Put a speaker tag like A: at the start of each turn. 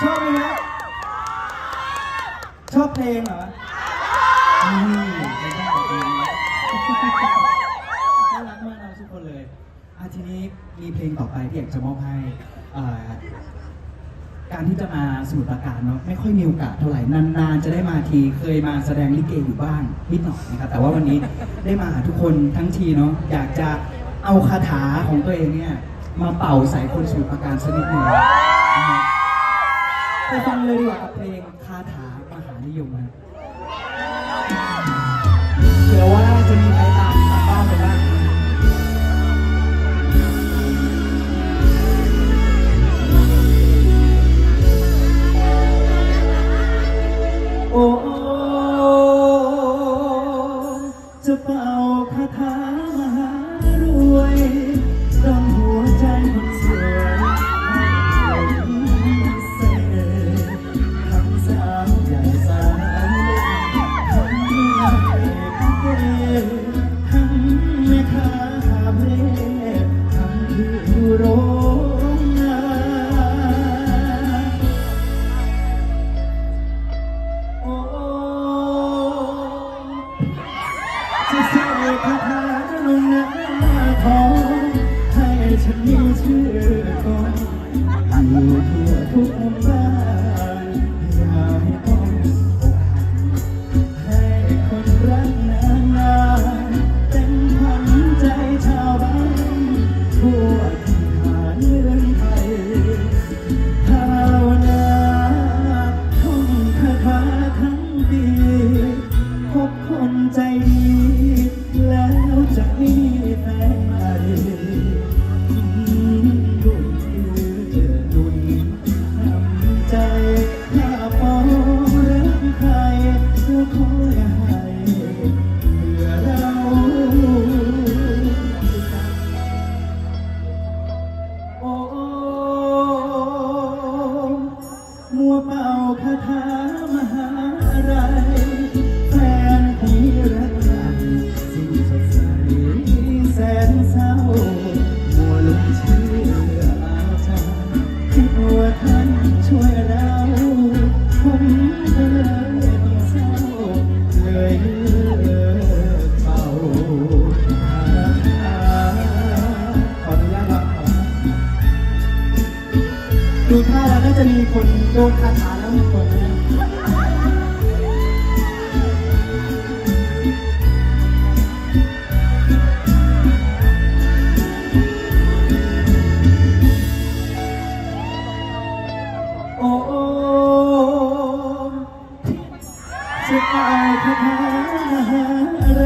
A: ชอบไหมครับชอบเพลงเหรอนี่เป็นได้ดีน่ารักมากนะทุกคนเลยทีนี้มีเพลงต่อไปที่อยากจะมอบให้เอ่อการที่จะมาสมุทรปราการเนาะไม่ค่อยมีโอกาสเท่าไหร่นานๆจะได้มาทีเคยมาแสดงลิเกอยู่บ้างนิดหน่อยนะครับแต่ว่าวันนี้ได้มาหาทุกคนทั้งทีเนาะอยากจะเอาคาถาของตัวเองเนี่ยมาเป่าใส่คนสมุทรปราการสักนิดหนึ่งนะครับ ไปฟังเลยดีกว่ากับเพลงคาถามหานิยมนะ จะเสกคาถาลงหน้าทองให้ฉันมีชื่อกอง มัวเป่าคาถามหาอะไรแฟนที่รักกันสิ้นสดใสแสนเศร้า มัวหลงเชื่ออาจารย์คิดว่าท่านช่วยเรา ดูท่าแล้วน่าจะมีคนโดนคาถาแล้วหนึ่งคนนะโอ้จะเอาคาถามาหาอะไร